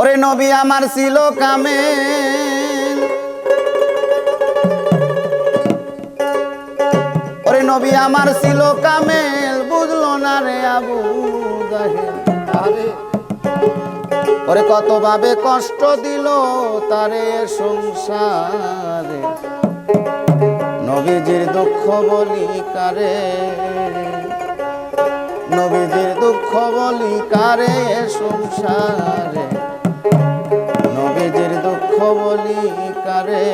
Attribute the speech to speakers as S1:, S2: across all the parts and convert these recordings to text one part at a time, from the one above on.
S1: ওরে নবী আমার ছিল কামে। ওরে নবী আমার ছিল কামেল বুঝলো না রে আবু ওরে কত কতভাবে কষ্ট দিল তারে সংসারে। নবীজির দুঃখ বলি কারে? নবীজির দুঃখ বলি কারে সংসারে? নিজের দুঃখ বলি কারে?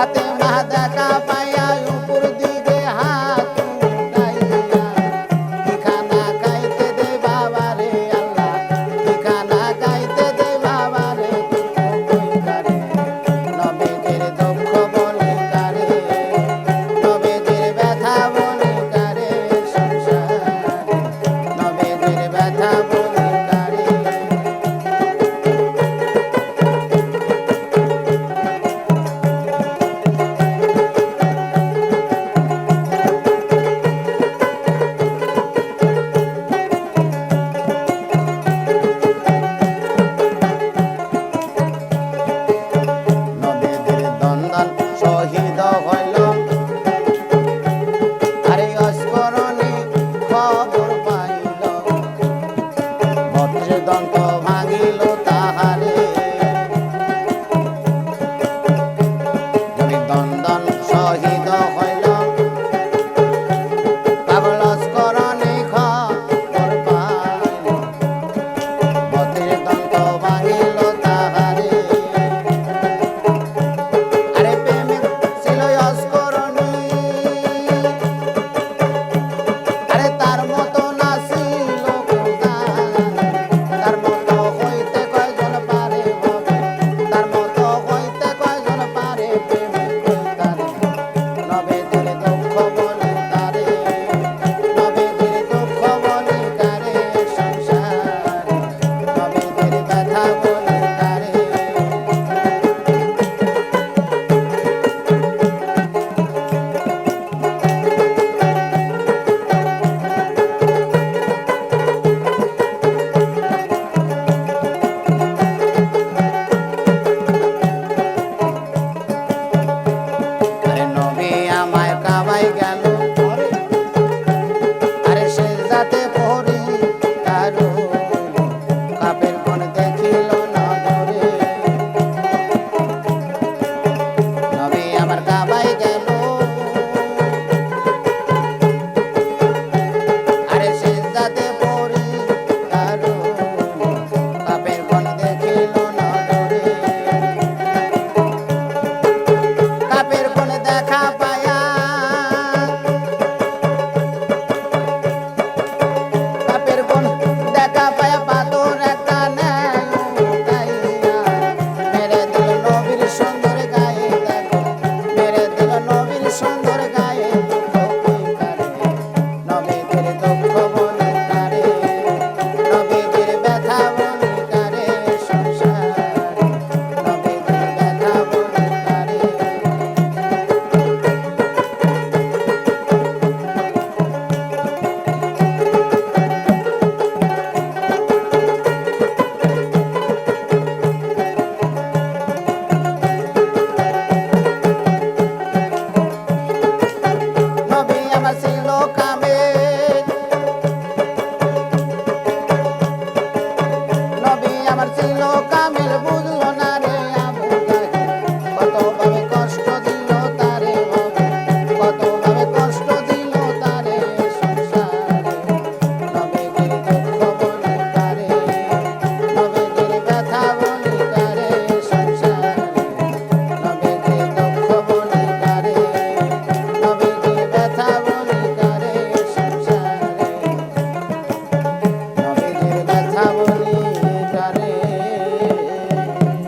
S1: até